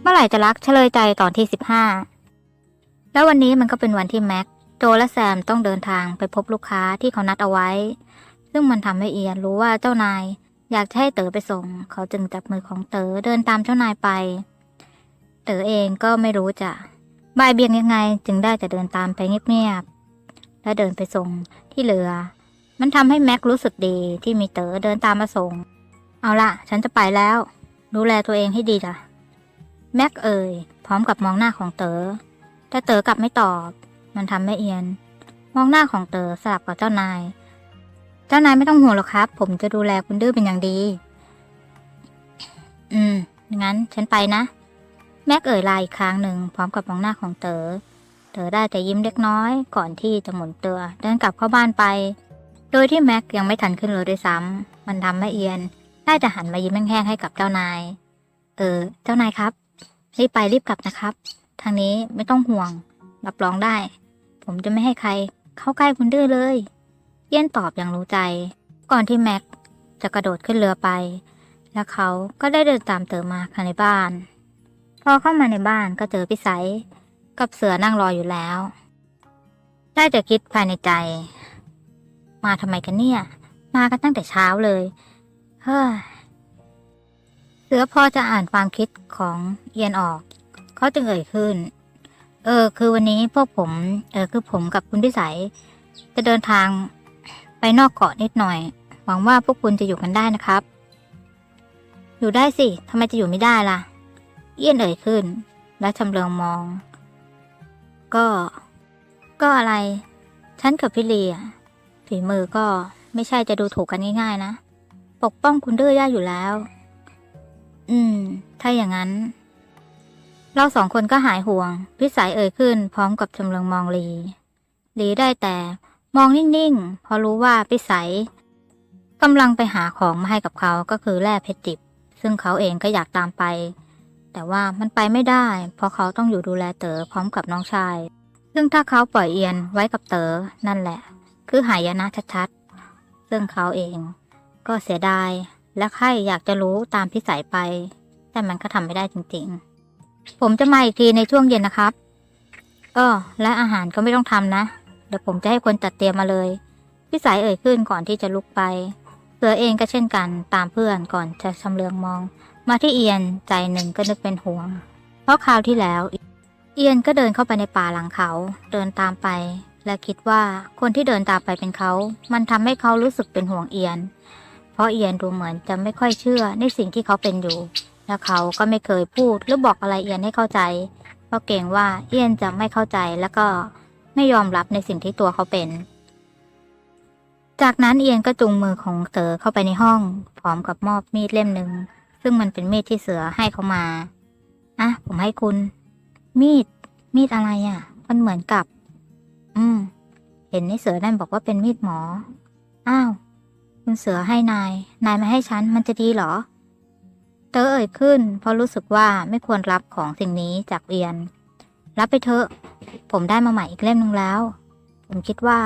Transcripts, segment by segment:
เมื่อไหร่จะรักเฉลยใจตอนที่สิบห้าแล้ววันนี้มันก็เป็นวันที่แม็ก โจและแซมต้องเดินทางไปพบลูกค้าที่เขานัดเอาไว้ ซึ่งมันทำให้เอียนรู้ว่าเจ้านาย อยากให้เต๋อไปส่ง เขาจึงจับมือของเต๋อเดินตามเจ้านายไป เต๋อเองก็ไม่รู้จะบายเบี่ยงยังไงจึงได้แต่เดินตามไปเงียบๆและเดินไปส่งที่เรือ มันทำให้แม็กรู้สึกดีที่มีเต๋อเดินตามมาส่ง เอาละฉันจะไปแล้ว ดูแลตัวเองให้ดีล่ะ แม็กเอ่ย พร้อมกับมองหน้าของเต๋อแต่เต๋อกลับไม่ตอบ มันทำให้เอียน มองหน้าของเต๋อสลับกับเจ้านาย เจ้านายไม่ต้องห่วงหรอกครับ ผมจะดูแลคุณดื้อเป็นอย่างดี อืม งั้นฉันไปนะ แม็กเอ่ยลาอีกครั้งหนึ่งพร้อมกับมองหน้าของเต๋อ เต๋อได้แต่ยิ้มเล็กน้อย ก่อนที่จะหมุนตัวเดินกลับเข้าบ้านไป โดยที่แม็กยังไม่ทันขึ้นรถด้วยซ้ำมันทำให้เอียน ได้แต่หันมายิ้มแห้งๆให้กับเจ้านาย เออ เจ้านายครับ รีบไปรีบกลับนะครับ ทางนี้ไม่ต้องห่วง รับรองได้ ผมจะไม่ให้ใครเข้าใกล้คุณดื้อเลยเอี้ยนตอบอย่างรู้ใจ ก่อนที่แม็กจะกระโดดขึ้นเรือไป และเขาก็ได้เดินตามเต๋อมาภายในบ้าน พอเข้ามาในบ้านก็เจอพี่ไสยกับเสือนั่งรออยู่แล้ว ได้แต่คิดภายในใจ มาทำไมกันเนี่ย มากันตั้งแต่เช้าเลย เฮ้ย เสือพอจะอ่านความคิดของเอียนออก เขาจึงเอ่ยขึ้น เออ คือวันนี้พวกผม เออ คือผมกับคุณพิสัย จะเดินทางไปนอกเกาะนิดหน่อย หวังว่าพวกคุณจะอยู่กันได้นะครับ อยู่ได้สิทำไมจะอยู่ไม่ได้ล่ะ เอียนเอ่ยขึ้น และชำเลืองมอง ก็ ก็อะไร ฉันกับพี่เลียฝีมือก็ไม่ใช่จะดูถูกกันง่ายๆนะ ปกป้องคุณดื้อย่าอยู่แล้ว อืม ถ้าอย่างนั้น เราสองคนก็หายห่วง พิสัยเอ่ยขึ้น พร้อมกับชำเลืองมองลีลีได้แต่ มองนิ่งๆเพราะรู้ว่าพิสัยกำลังไปหาของมาให้กับเขาก็คือแร่เพชรดิบ ซึ่งเขาเองก็อยากตามไป แต่ว่ามันไปไม่ได้ เพราะเขาต้องอยู่ดูแลเต๋อพร้อมกับน้องชาย ซึ่งถ้าเขาปล่อยเอียนไว้กับเต๋อนั่นแหละ คือหายนะชัดๆ ซึ่งเขาเอง ก็เสียดาย และใครอยากจะรู้ตามพิสัยไป แต่มันก็ทำไม่ได้จริงๆ ผมจะมาอีกทีในช่วงเย็นนะครับก็และอาหารก็ไม่ต้องทำนะ เดี๋ยวผมจะให้คนจัดเตรียมมาเลยพิสัยเอ่ยขึ้นก่อนที่จะลุกไปเสือเองก็เช่นกันตามเพื่อนก่อนจะชำเลืองมอง มาที่เอียนใจหนึ่งก็นึกเป็นห่วง เพราะคราวที่แล้ว เอียนก็เดินเข้าไปในป่าหลังเขาเดินตามไป และคิดว่าคนที่เดินตามไปเป็นเขา มันทำให้เขารู้สึกเป็นห่วงเอียน ราะเอียนดูเหมือนจะไม่ค่อยเชื่อในสิ่งที่เขาเป็นอยู่ และเขาก็ไม่เคยพูดหรือบอกอะไรเอียนให้เข้าใจ เพราะเกรงว่าเอียนจะไม่เข้าใจแล้วก็ไม่ยอมรับในสิ่งที่ตัวเขาเป็น จากนั้นเอียนก็จูงมือของเต๋อเข้าไปในห้อง พร้อมกับมอบมีดเล่มหนึ่งซึ่งมันเป็นมีดที่เสือให้เขามาอะผมให้คุณ มีด มีดอะไรอะ มันเหมือนกับ อืม เห็นในเสือนั่นบอกว่าเป็นมีดหมอ อ้าว คุณเสือให้นาย นายมาให้ฉันมันจะดีเหรอ เต๋อเอ่ยขึ้น เพราะรู้สึกว่าไม่ควรรับของสิ่งนี้จากเอียน รับไปเถอะ ผมได้มาใหม่อีกเล่มหนึ่งแล้ว ผมคิดว่า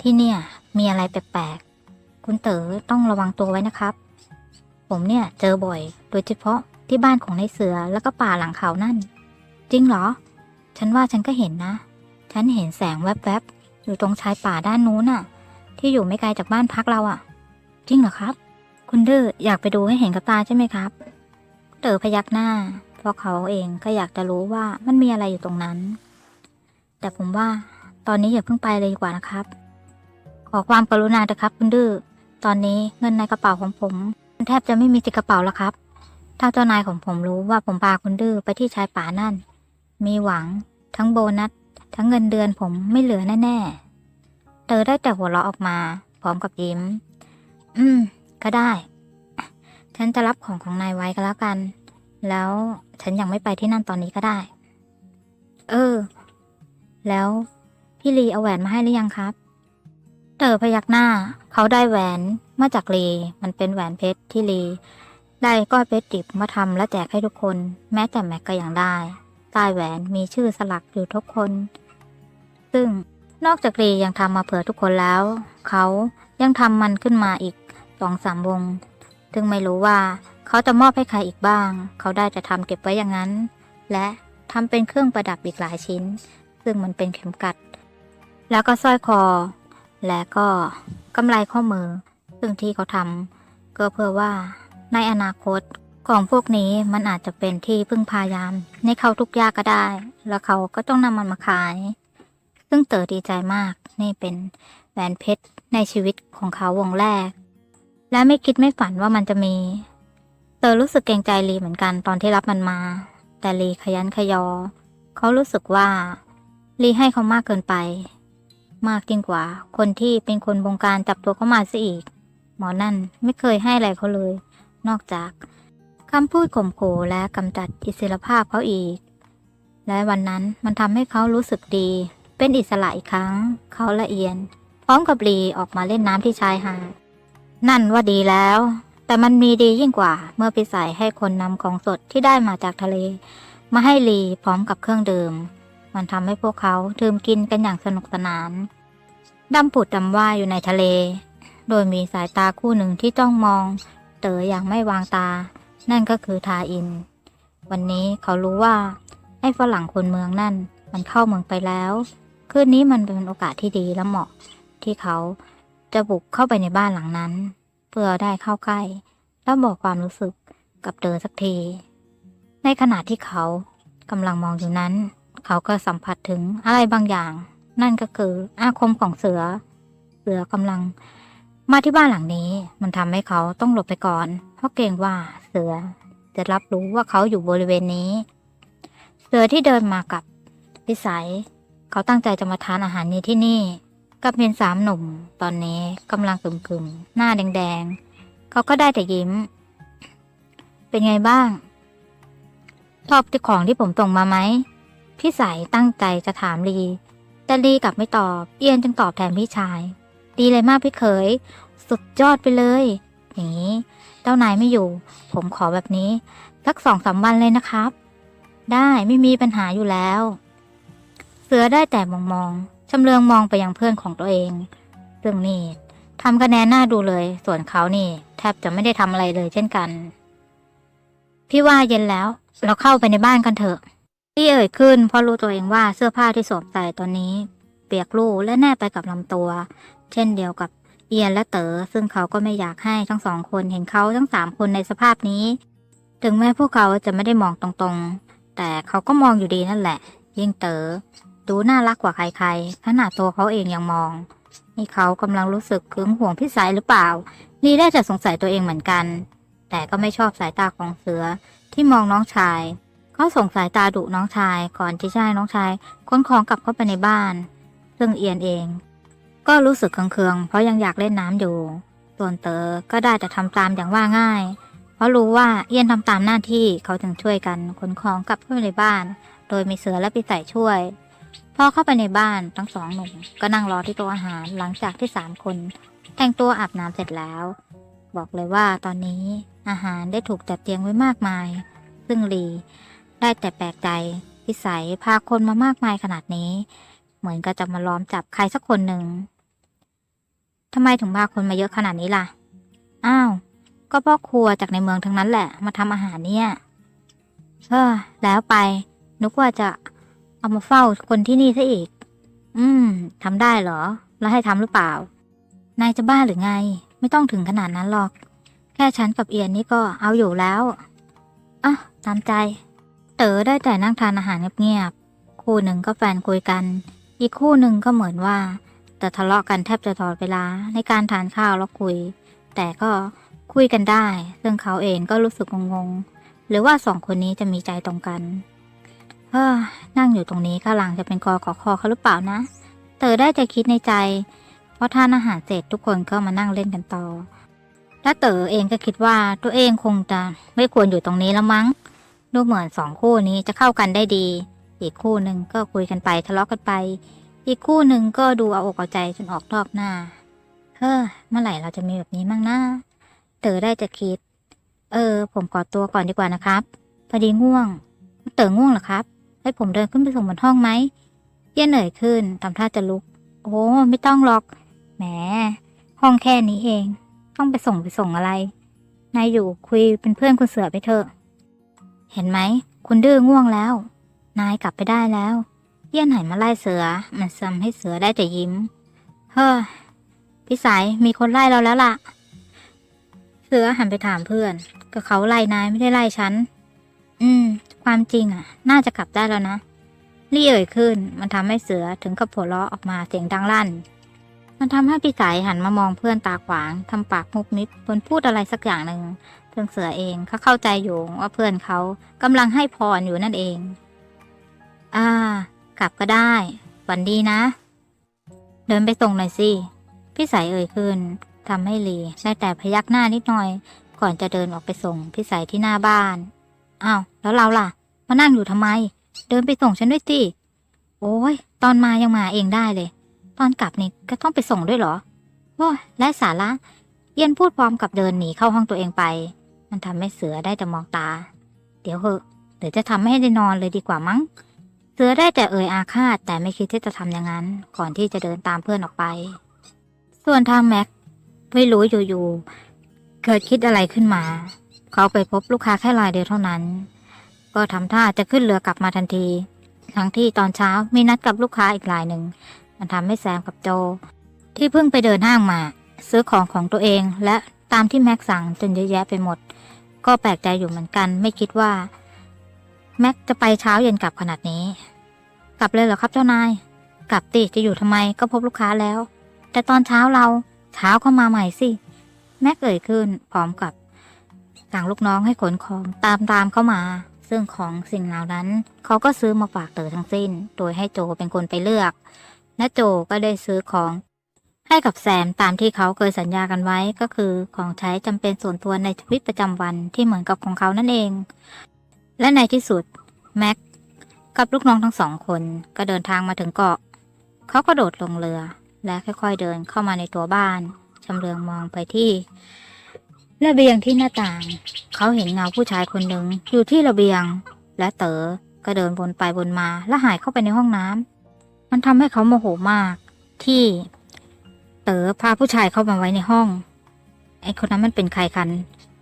ที่เนี่ย มีอะไรแปลกๆ คุณเต๋อต้องระวังตัวไว้นะครับ ผมเนี่ยเจอบ่อย โดยเฉพาะที่บ้านของในเสือแล้วก็ป่าหลังเขานั่น จริงเหรอ ฉันว่าฉันก็เห็นนะ ฉันเห็นแสงแวบๆ อยู่ตรงชายป่าด้านนู้นน่ะ ที่อยู่ไม่ไกลจากบ้านพักเราอะ จริงเหรอครับ คุณดื้ออยากไปดูให้เห็นกับตาใช่ไหมครับเต๋อพยักหน้า เพราะเขาเองก็อยากจะรู้ว่ามันมีอะไรอยู่ตรงนั้น แต่ผมว่าตอนนี้อย่าเพิ่งไปเลยดีกว่านะครับ ขอความกรุณาเถอะครับคุณดื้อตอนนี้เงินในกระเป๋าของผมแทบจะไม่มีติดกระเป๋าแล้วครับ ถ้าเจ้านายของผมรู้ว่าผมพาคุณดื้อไปที่ชายป่านั่น มีหวัง ทั้งโบนัส ทั้งเงินเดือนผมไม่เหลือแน่ๆ เตอได้แต่หัวเราะออกมา พร้อมกับยิ้ม อืม ก็ได้ ฉันจะรับของของนายไว้ก็แล้วกัน แล้วฉันยังไม่ไปที่นั่นตอนนี้ก็ได้ เออ แล้วพี่ลีเอาแหวนมาให้หรือยังครับเต๋อพยักหน้า เขาได้แหวนมาจากลี มันเป็นแหวนเพชรที่ลี ได้ก้อนเพชรดิบมาทำและแจกให้ทุกคน แม้แต่แม็กก็ยังได้ใต้แหวนมีชื่อสลักอยู่ทุกคน ซึ่ง นอกจากลียังทำมาเผื่อทุกคนแล้ว เขายังทำมันขึ้นมาอีกสองสามวง ซึ่งไม่รู้ว่าเขาจะมอบให้ใครอีกบ้าง เขาได้จะทำเก็บไว้อย่างนั้น และทำเป็นเครื่องประดับอีกหลายชิ้น ซึ่งมันเป็นเข็มกัด แล้วก็สร้อยคอ และก็กำไรข้อมือ ซึ่งที่เขาทำก็เพื่อว่าในอนาคตของพวกนี้มันอาจจะเป็นที่พึ่งพายาม ในเขาทุกยากก็ได้ แล้วเขาก็ต้องนำมันมาขาย ซึ่งเต๋อดีใจมาก นี่เป็นแหวนเพชรในชีวิตของเขาวงแรก และไม่คิดไม่ฝันว่ามันจะมี เต๋อรู้สึกเกรงใจลีเหมือนกันตอนที่รับมันมา แต่ลีขยันขยอ เขารู้สึกว่าลีให้เขามากเกินไป มากยิ่งกว่า คนที่เป็นคนบงการจับตัวเขามาซะอีก หมอนั่นไม่เคยให้อะไรเขาเลย นอกจากคำพูดข่มขู่และกำจัดอิสรภาพเขาอีก และวันนั้นมันทำให้เขารู้สึกดี เป็นอิสระอีกครั้ง เขาละเอียนพร้อมกับลีออกมาเล่นน้ำที่ชายหาดนั่นว่าดีแล้ว แต่มันมีดียิ่งกว่า เมื่อพี่สายให้คนนำของสดที่ได้มาจากทะเล มาให้ลีพร้อมกับเครื่องดื่ม มันทำให้พวกเขาดื่มกินกันอย่างสนุกสนานดำผุดดำว่ายอยู่ในทะเล โดยมีสายตาคู่หนึ่งที่จ้องมอง เต๋ออย่างไม่วางตา นั่นก็คือทาอิน วันนี้เขารู้ว่าไอ้ฝรั่งคนเมืองนั่น มันเข้าเมืองไปแล้ว คืนนี้มันเป็นโอกาสที่ดีและเหมาะที่เขาจะบุกเข้าไปในบ้านหลังนั้น เพื่อได้เข้าใกล้ แล้วบอกความรู้สึกกับเต๋อสักที ในขณะที่เขากำลังมองอยู่นั้น เขาก็สัมผัสถึงอะไรบางอย่าง นั่นก็คืออาคมของเสือ เสือกำลังมาที่บ้านหลังนี้ มันทำให้เขาต้องหลบไปก่อน เพราะเกรงว่าเสือจะรับรู้ว่าเขาอยู่บริเวณนี้ เสือที่เดินมากับพิสัย เขาตั้งใจจะมาทานอาหารนี้ที่นี่กับเห็นสามหนุ่ม ตอนนี้กำลังกึ่มๆหน้าแดงๆเขาก็ได้แต่ยิ้ม เป็นไงบ้างชอบที่ของที่ผมส่งมาไหมพี่สายตั้งใจจะถามลีแต่ลีกลับไม่ตอบเอียนจึงตอบแทนพี่ชาย ดีเลยมากพี่เขย สุดยอดไปเลย อย่างนี้เจ้านายไม่อยู่ ผมขอแบบนี้สักสองสามวันเลยนะครับ ได้ไม่มีปัญหาอยู่แล้ว สือได้แต่มองมองชำเลืองมองไปยังเพื่อนของตัวเอง ซึ่งนี่ทำคะแนนหน้าดูเลย ส่วนเขานี่ แทบจะไม่ได้ทำอะไรเลยเช่นกัน พี่ว่าเย็นแล้ว เราเข้าไปในบ้านกันเถอะ พี่เอ่ยขึ้นเพราะรู้ตัวเองว่าเสื้อผ้าที่สวมใส่ตอนนี้ เปียกลู่และแนบไปกับลำตัว เช่นเดียวกับเอียนและเต๋อซึ่งเขาก็ไม่อยากให้ทั้งสองคนเห็นเขาทั้งสามคนในสภาพนี้ ถึงแม้พวกเขาจะไม่ได้มองตรงๆ แต่เขาก็มองอยู่ดีนั่นแหละ ยิ่งเต๋อ ดูน่ารักกว่าใครๆขนาดตัวเขาเองยังมอง นี่เขากำลังรู้สึกขึงห่วงพี่สายหรือเปล่านี่ได้จะสงสัยตัวเองเหมือนกัน แต่ก็ไม่ชอบสายตาของเสือที่มองน้องชาย เขาส่งสายตาดุน้องชายก่อนที่จะให้น้องชายค้นของกลับเข้าไปในบ้าน ซึ่งเอียนเอง ก็รู้สึกเคืองๆเพราะยังอยากเล่นน้ำอยู่ ส่วนเต๋อก็ได้แต่ทำตามอย่างว่าง่าย เพราะรู้ว่าเอียนทำตามหน้าที่เขาจึงช่วยกันขนของกลับเข้าไปในบ้าน โดยมีเสือและปีใส่ช่วย พอเข้าไปในบ้านทั้งสองหนุ่มก็นั่งรอที่โต๊ะอาหารหลังจากที่สามคนแต่งตัวอาบน้ำเสร็จแล้ว บอกเลยว่าตอนนี้อาหารได้ถูกจัดเตรียมไว้มากมาย ซึ่งลีได้แต่แปลกใจพิสัยพาคนมามากมายขนาดนี้ เหมือนก็จะมาล้อมจับใครสักคนหนึ่งทำไมถึงพาคนมาเยอะขนาดนี้ล่ะ อ้าว ก็พ่อครัวจากในเมืองทั้งนั้นแหละ มาทำอาหารเนี่ยเออแล้วไปนึกว่าจะ เอามาเฝ้าคนที่นี่ซะอีก อืมทำได้เหรอ แล้วให้ทำหรือเปล่า นายจะบ้าหรือไง ไม่ต้องถึงขนาดนั้นหรอก แค่ฉันกับเอียนนี่ก็เอาอยู่แล้วอะตามใจ เต๋อได้แต่นั่งทานอาหารเงียบๆ คู่หนึ่งก็แฟนคุยกัน อีกคู่หนึ่งก็เหมือนว่า แต่ทะเลาะกันแทบจะตลอดเวลาในการทานข้าวแล้วคุย แต่ก็คุยกันได้ ซึ่งเขาเองก็รู้สึกงงๆ หรือว่าสองคนนี้จะมีใจตรงกัน เฮ้อนั่งอยู่ตรงนี้ข้าลังจะเป็นกอขอคอเขาหรือเปล่านะ เต๋อได้จะคิดในใจพอทานอาหารเสร็จทุกคนก็มานั่งเล่นกันต่อ และเต๋อเองก็คิดว่าตัวเองคงจะไม่ควรอยู่ตรงนี้แล้วมั้ง ดูเหมือนสองคู่นี้จะเข้ากันได้ดี อีกคู่หนึ่งก็คุยกันไปทะเลาะกันไป อีกคู่หนึ่งก็ดูเอาอกเอาใจจนออกนอกหน้า เฮ้อ เมื่อไหร่เราจะมีแบบนี้มั่งนะเต๋อได้จะคิด เออ ผมขอตัวก่อนดีกว่านะครับพอดีง่วง เต๋อง่วงเหรอครับ ให้ผมเดินขึ้นไปส่งบนห้องไหมเย็นเหนื่อยขึ้นทำท่าจะลุก โอ้ไม่ต้องหรอกแหมห้องแค่นี้เอง ต้องไปส่งไปส่งอะไร นายอยู่คุยเป็นเพื่อนคุณเสือไปเถอะ เห็นไหม คุณดื้อง่วงแล้ว นายกลับไปได้แล้ว เยี่ยนหันมาไล่เสือ มันซ้ำให้เสือได้แต่ยิ้ม เฮ้อพี่สายมีคนไล่เราแล้วล่ะ เสือหันไปถามเพื่อน ก็เขาไล่นายไม่ได้ไล่ฉัน อืม ความจริงอะ น่าจะกลับได้แล้วนะรี่เอ่ยขึ้น มันทำให้เสือถึงกับหัวเราะออกมาเสียงดังลั่น มันทำให้พี่สายหันมามองเพื่อนตาขวางทำปากมุกมิดเหมือนพูดอะไรสักอย่างหนึ่งเพื่อนเสือเองเขาเข้าใจอยู่ว่าเพื่อนเขากำลังให้พรอยู่นั่นเอง อ่า กลับก็ได้ฝันดีนะ เดินไปส่งหน่อยสิ พี่สายเอ่ยขึ้นทำให้ลีได้แต่พยักหน้านิดหน่อย ก่อนจะเดินออกไปส่งพี่สายที่หน้าบ้าน อ้าวแล้วเราล่ะ มานั่งอยู่ทำไม เดินไปส่งฉันด้วยสิโอ้ยตอนมายังมาเองได้เลย ตอนกลับนี่ก็ต้องไปส่งด้วยเหรอโอ้ยและสาระเอียนพูดพร้อมกับเดินหนีเข้าห้องตัวเองไป มันทำให้เสือได้แต่มองตา เดี๋ยวเหอะเดี๋ยวจะทำให้ได้นอนเลยดีกว่ามั้ง เสือได้แต่เอ่ยอาฆาตแต่ไม่คิดที่จะทำอย่างนั้น ก่อนที่จะเดินตามเพื่อนออกไป ส่วนทางแม็กไม่รู้อยู่ๆเกิดคิดอะไรขึ้นมา เขาไปพบลูกค้าแค่รายเดียวเท่านั้น ก็ทำท่าจะขึ้นเรือกลับมาทันที ทั้งที่ตอนเช้ามีนัดกับลูกค้าอีกรายหนึ่ง มันทำให้แซมกับโจ ที่เพิ่งไปเดินห้างมา ซื้อของของตัวเองและตามที่แม็กสั่งจนเยอะแยะไปหมด ก็แปลกใจอยู่เหมือนกัน ไม่คิดว่า แม็กจะไปเช้าเย็นกลับขนาดนี้ กลับเลยเหรอครับเจ้านาย กลับติจะอยู่ทำไมก็พบลูกค้าแล้ว แต่ตอนเช้าเราเช้าเข้ามาใหม่สิ แม็กเอ่ยขึ้นพร้อมกับ สั่งลูกน้องให้ขนของตามตามเข้ามา ซึ่งของสิ่งเหล่านั้น เขาก็ซื้อมาฝากเต๋อทั้งสิ้น โดยให้โจเป็นคนไปเลือก และโจก็ได้ซื้อของ ให้กับแซมตามที่เขาเคยสัญญากันไว้ก็คือของใช้จำเป็นส่วนตัวในชีวิตประจำวันที่เหมือนกับของเขานั่นเอง และในที่สุดแม็กกับลูกน้องทั้งสองคนก็เดินทางมาถึงเกาะ เขาก็โดดลงเรือ และค่อยๆเดินเข้ามาในตัวบ้านชำเลืองมองไปที่ ระเบียงที่หน้าต่าง เขาเห็นเงาผู้ชายคนหนึ่งอยู่ที่ระเบียง และเต๋อก็เดินวนไปวนมาและหายเข้าไปในห้องน้ำมันทำให้เขาโมโหมาก ที่ เต๋อพาผู้ชายเข้ามาไว้ในห้อง ไอ้คนนั้นมันเป็นใครกัน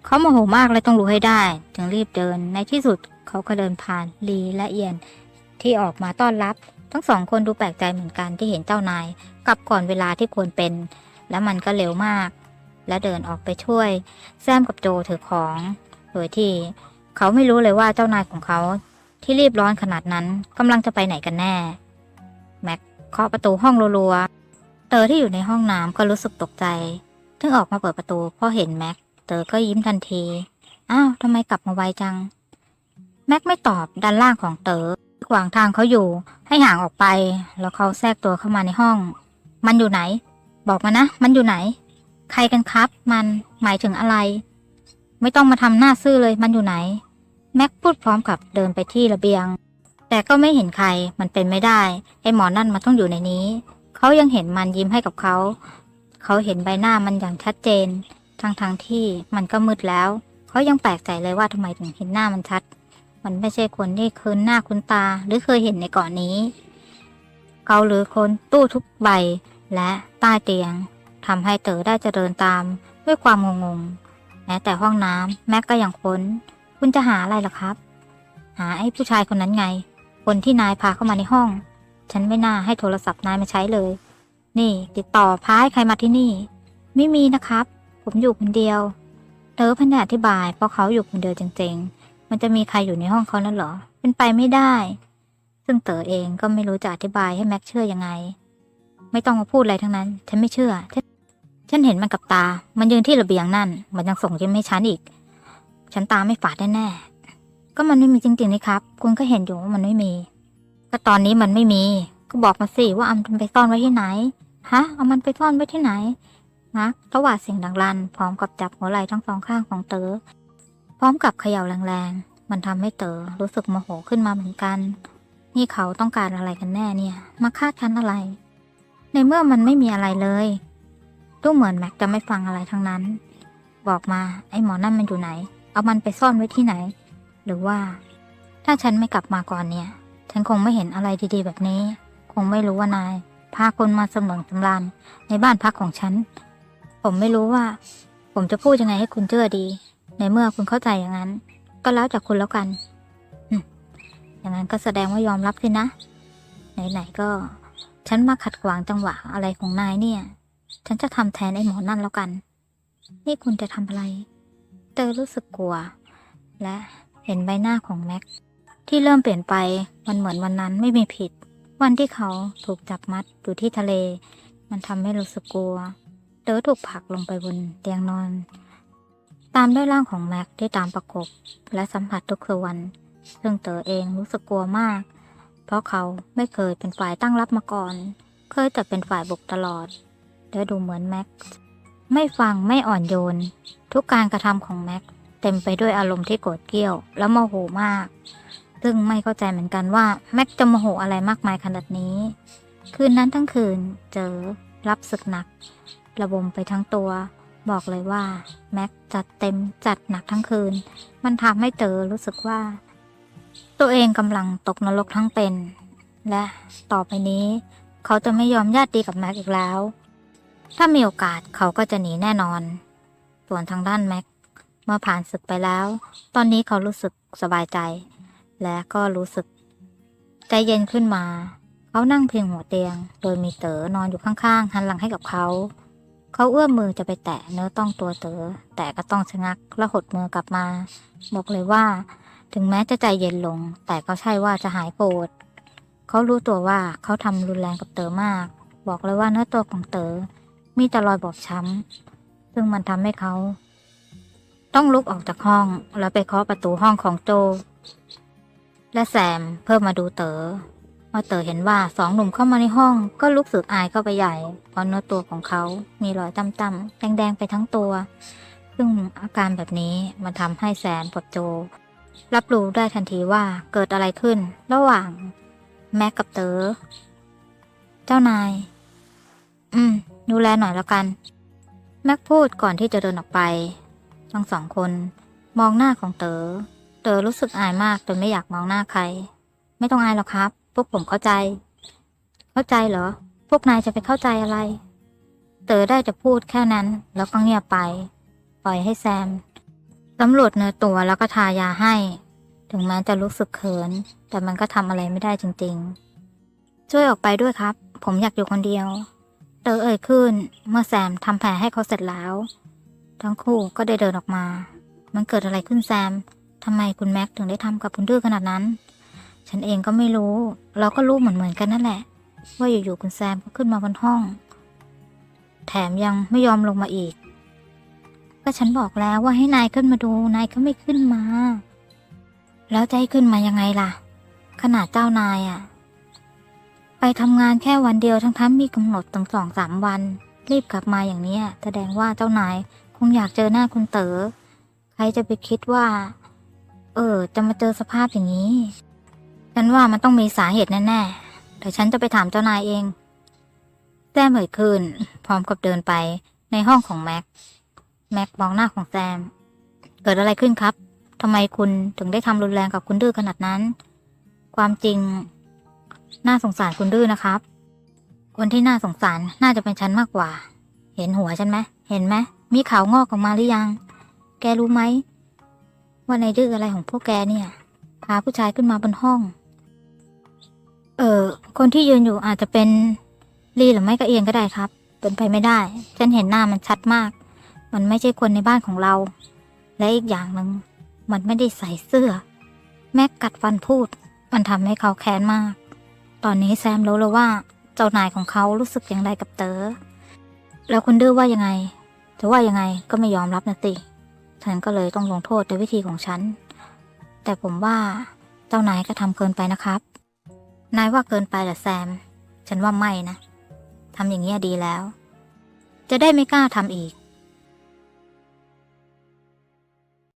เขาโมโหมากและต้องรู้ให้ได้ จึงรีบเดินในที่สุดเขาก็เดินผ่านลีและเอียน ที่ออกมาต้อนรับ ทั้งสองคนดูแปลกใจเหมือนกันที่เห็นเจ้านายกลับก่อนเวลาที่ควรเป็น และมันก็เร็วมาก และเดินออกไปช่วย แซมกับโจถือของ โดยที่เขาไม่รู้เลยว่าเจ้านายของเขาที่รีบร้อนขนาดนั้นกำลังจะไปไหนกันแน่ แม็กเคาะประตูห้องรัวๆเตอที่อยู่ในห้องน้ำก็รู้สึกตกใจถึงออกมาเปิดประตูพราะเห็นแม็กเตอก็ยิ้มทันที อ้าวทำไมกลับมาไวจัง แม็กไม่ตอบด้านล่างของเต๋อขวางทางเขาอยู่ ให้ห่างออกไป แล้วเขาแทรกตัวเข้ามาในห้อง มันอยู่ไหน บอกมานะ มันอยู่ไหน ใครกันครับ มันหมายถึงอะไร ไม่ต้องมาทำหน้าซื่อเลยมันอยู่ไหน แม็กพูดพร้อมกับเดินไปที่ระเบียง แต่ก็ไม่เห็นใครมันเป็นไม่ได้ ไอ้หมอนั่นมันต้องอยู่ในนี้ เขายังเห็นมันยิ้มให้กับเขา เขาเห็นใบหน้ามันอย่างชัดเจนทั้งทงๆที่มันก็มืดแล้ว เขายังแปลกใจเลยว่าทำไมถึงเห็นหน้ามันชัด มันไม่ใช่คนที่คุ้นหน้าคุ้นตาหรือเคยเห็นในเกาะนนี้ เขาหรือคนตู้ทุกใบและใต้เตียง ทำให้เต๋อได้จะเดินตามด้วยความงงๆแม้แต่ห้องน้ำแม็กก็ยังค้น คุณจะหาอะไรล่ะครับ หาไอ้ผู้ชายคนนั้นไง คนที่นายพาเข้ามาในห้อง ฉันไม่น่าให้โทรศัพท์นายมาใช้เลย นี่ติดต่อพาให้ใครมาที่นี่ ไม่มีนะครับ ผมอยู่คนเดียว เต๋อพยายามอธิบายเพราะเขาอยู่คนเดียวจริงๆ มันจะมีใครอยู่ในห้องเขานั่นเหรอ เป็นไปไม่ได้ ซึ่งเต๋อเองก็ไม่รู้จะอธิบายให้แม็กเชื่อยังไง ไม่ต้องมาพูดอะไรทั้งนั้น ฉันไม่เชื่อ ฉันเห็นมันกับตา มันยืนที่ระเบียงนั่น มันยังส่งยิ้มให้ฉันอีก ฉันตาไม่ฝาดแน่ๆ ก็มันไม่มีจริงๆนี่ครับ คุณก็เห็นอยู่ว่ามันไม่มี ก็ตอนนี้มันไม่มี ก็บอกมาสิว่าเอามันไปซ่อนไว้ที่ไหน ฮะ เอามันไปซ่อนไว้ที่ไหนนะตวาดเสียงดังลั่น พร้อมกับจับหัวไหล่ทั้งสองข้างของเต๋อ พร้อมกับเขย่าแรงๆ มันทำให้เต๋อรู้สึกโมโหขึ้นมาเหมือนกัน นี่เขาต้องการอะไรกันแน่เนี่ย มาคาดคั้นอะไร ในเมื่อมันไม่มีอะไรเลย ดูเหมือนแม็กจะไม่ฟังอะไรทั้งนั้น บอกมาไอ้หมอนั่นมันอยู่ไหน เอามันไปซ่อนไว้ที่ไหน หรือว่า ถ้าฉันไม่กลับมาก่อนเนี่ย ฉันคงไม่เห็นอะไรดีๆแบบนี้ คงไม่รู้ว่านาย พาคนมาสมองสำรานในบ้านพักของฉัน ผมไม่รู้ว่า ผมจะพูดยังไงให้คุณเชื่อดี ในเมื่อคุณเข้าใจอย่างนั้น ก็แล้วจากคุณแล้วกันอืมอย่างนั้นก็แสดงว่ายอมรับสินะ ไหนๆก็ ฉันมาขัดขวางจังหวะอะไรของนายเนี่ย ฉันจะทำแทนไอ้หมอนั่นแล้วกัน นี่คุณจะทำอะไร เตอรู้สึกกลัว และเห็นใบหน้าของแม็กที่เริ่มเปลี่ยนไปมันเหมือนวันนั้นไม่มีผิด วันที่เขาถูกจับมัดอยู่ที่ทะเล มันทำให้รู้สึกกลัว เตอถูกผลักลงไปบนเตียงนอน ตามด้วยร่างของแม็กที่ตามประกบ และสัมผัสทุกส่วนซึ่งเตอเองรู้สึกกลัวมาก เพราะเขาไม่เคยเป็นฝ่ายตั้งรับมาก่อน เคยแต่เป็นฝ่ายบุกตลอด และดูเหมือนแม็กซ์ไม่ฟังไม่อ่อนโยน ทุกการกระทำของแม็กซ์เต็มไปด้วยอารมณ์ที่โกรธเกรี้ยว และโมโหมาก ซึ่งไม่เข้าใจเหมือนกันว่าแม็กจะโมโหอะไรมากมายขนาดนี้ คืนนั้นทั้งคืนเจอรับศึกหนัก ระบมไปทั้งตัว บอกเลยว่าแม็กจัดเต็มจัดหนักทั้งคืน มันทำให้เตอรู้สึกว่า ตัวเองกำลังตกนรกทั้งเป็น และต่อไปนี้ เขาจะไม่ยอมญาติดีกับแม็กอีกแล้ว ถ้ามีโอกาสเขาก็จะหนีแน่นอน ส่วนทางด้านแม็ก เมื่อผ่านศึกไปแล้ว ตอนนี้เขารู้สึกสบายใจ และก็รู้สึก ใจเย็นขึ้นมา เขานั่งเพียงหัวเตียง โดยมีเต๋อนอนอยู่ข้างๆ หันหลังให้กับเขา เขาเอื้อมมือจะไปแตะเนื้อต้องตัวเต๋อ แต่ก็ต้องชะงักและหดมือกลับมา บอกเลยว่า ถึงแม้จะใจเย็นลง แต่ก็ใช่ว่าจะหายโกรธเขารู้ตัวว่าเขาทำรุนแรงกับเต๋อมาก บอกเลยว่าเนื้อตัวของเต๋อ มีแต่รอยบอบช้ำ ซึ่งมันทำให้เขา ต้องลุกออกจากห้องแล้วไปเคาะประตูห้องของโจ และแซมเพิ่มมาดูเต๋อเมื่อเต๋อเห็นว่าสองหนุ่มเข้ามาในห้อง ก็ลุกสึกอายเข้าไปใหญ่เพราะเนื้อตัวของเขามีรอยต่ำๆแดงๆไปทั้งตัว ซึ่งอาการแบบนี้มันทำให้แซมกับโจ รับรู้ได้ทันทีว่าเกิดอะไรขึ้น ระหว่างแม็กกับเต๋อเจ้านาย อืม ดูแลหน่อยแล้วกัน แม็กพูดก่อนที่จะเดินออกไป ทั้งสองคนมองหน้าของเต๋อ เต๋อรู้สึกอายมากจนไม่อยากมองหน้าใคร ไม่ต้องอายหรอกครับ พวกผมเข้าใจ เข้าใจเหรอ พวกนายจะไปเข้าใจอะไร เต๋อได้จะพูดแค่นั้น แล้วก็เงียบไป ปล่อยให้แซมสำรวจเนื้อตัวแล้วก็ทายาให้ ถึงแม้จะรู้สึกเขิน แต่มันก็ทำอะไรไม่ได้จริงๆ ช่วยออกไปด้วยครับ ผมอยากอยู่คนเดียว เตอเอ่ยขึ้น เมื่อแซมทำแผลให้เขาเสร็จแล้ว ทั้งคู่ก็ได้เดินออกมา มันเกิดอะไรขึ้นแซมทำไมคุณแม็กถึงได้ทำกับคุณดื้อขนาดนั้น ฉันเองก็ไม่รู้ เราก็รู้เหมือนเหมือนกันนั่นแหละ ว่าอยู่ๆคุณแซมก็ขึ้นมาบนห้อง แถมยังไม่ยอมลงมาอีก ก็ฉันบอกแล้วว่าให้นายขึ้นมาดู นายก็ไม่ขึ้นมา แล้วจะให้ขึ้นมายังไงล่ะ ขนาดเจ้านายอะ ไปทำงานแค่วันเดียวทั้งทั้งๆมีกำหนดตั้งสองสามวัน รีบกลับมาอย่างนี้แสดงว่าเจ้านายคงอยากเจอหน้าคุณเต๋อใครจะไปคิดว่า เออ จะมาเจอสภาพอย่างนี้ ฉันว่ามันต้องมีสาเหตุแน่ๆแต่ฉันจะไปถามเจ้านายเองแซมเอ่ยขึ้นพร้อมกับเดินไปในห้องของแม็ก แม็กมองหน้าของแซม เกิดอะไรขึ้นครับทำไมคุณถึงได้ทำรุนแรงกับคุณดื้อขนาดนั้น ความจริง น่าสงสารคุณดื้อนะครับ คนที่น่าสงสารน่าจะเป็นฉันมากกว่า เห็นหัวฉันไหมเห็นไหมมีขาวงอกออกมาหรือยัง แกรู้ไหมว่าในดื้ออะไรของพวกแกเนี่ยพาผู้ชายขึ้นมาบนห้อง เออคนที่ยืนอยู่อาจจะเป็นลีหรือไม่ก็เอียงก็ได้ครับ เป็นไปไม่ได้ ฉันเห็นหน้ามันชัดมาก มันไม่ใช่คนในบ้านของเรา และอีกอย่างหนึ่งมันไม่ได้ใส่เสื้อ แม็กกัดฟันพูด มันทำให้เขาแค้นมาก ตอนนี้แซมรู้แล้วว่าเจ้านายของเขารู้สึกอย่างไรกับเต๋อ แล้วคุณดื้อว่ายังไงจะว่ายังไงก็ไม่ยอมรับนะติ ฉันก็เลยต้องลงโทษด้วยวิธีของฉัน แต่ผมว่าเจ้านายก็ทำเกินไปนะครับ นายว่าเกินไปเหรอแซม ฉันว่าไม่นะทำอย่างนี้ยดีแล้ว จะได้ไม่กล้าทำอีก